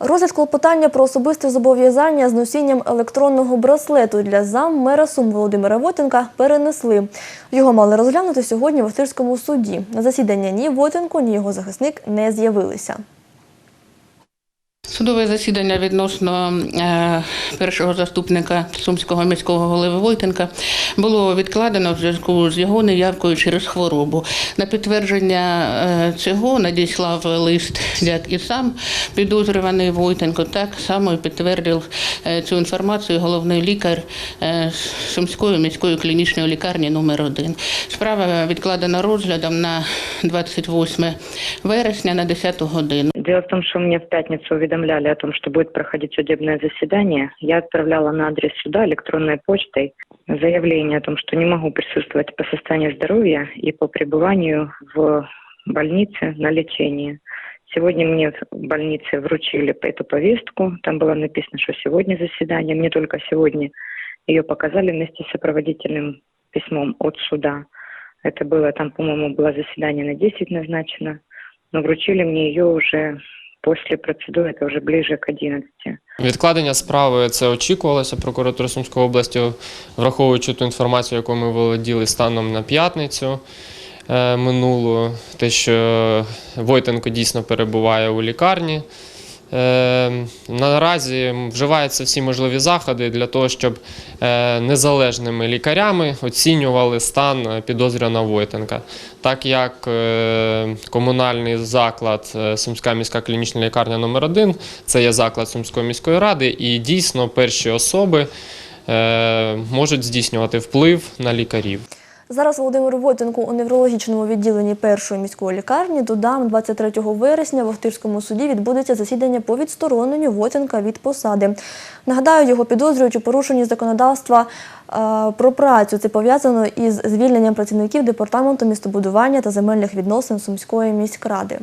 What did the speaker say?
Розгляд клопотання про особисте зобов'язання з носінням електронного браслету для зам мера Сум Володимира Вотенка перенесли. Його мали розглянути сьогодні в Остирському суді. На засідання ні Вотенко, ні його захисник не з'явилися. Судове засідання відносно е, першого заступника Сумського міського голови Войтенка було відкладено в зв'язку з його неявкою через хворобу. На підтвердження е, цього надіслав лист, як і сам підозрюваний Войтенко, так само і підтвердив е, цю інформацію головний лікар Сумської міської клінічної лікарні номер 1 Справа відкладена розглядом на 28 вересня на 10 годину. Дело в том, что мне в пятницу уведомляли о том, что будет проходить судебное заседание. Я отправляла на адрес суда электронной почтой заявление о том, что не могу присутствовать по состоянию здоровья и по пребыванию в больнице на лечении. Сегодня мне в больнице вручили эту повестку. Там было написано, что сегодня заседание. Мне только сегодня ее показали вместе с сопроводительным письмом от суда. Это было, там, по-моему, было заседание на 10 назначено но вручили мне ее уже после процедуры, это уже ближе к 11. Відкладення справи це очікувалося. Прокуратура Сумської області, враховуючи ту інформацію, яку ми володіли станом на п'ятницю е, минулу, те, що Войтенко дійсно перебуває у лікарні. Е, Наразі вживаються всі можливі заходи для того, щоб е, незалежними лікарями оцінювали стан е, підозрюваного Войтенка. Так як е, комунальний заклад Сумська міська клінічна лікарня номер 1 це є заклад Сумської міської ради, і дійсно перші особи можуть здійснювати вплив на лікарів. Зараз Володимиру Войтенку у неврологічному відділенні першої міської лікарні додам 23 вересня в Охтирському суді відбудеться засідання по відстороненню Войтенка від посади. Нагадаю, його підозрюють у порушенні законодавства е, про працю. Це пов'язано із звільненням працівників департаменту містобудування та земельних відносин Сумської міськради.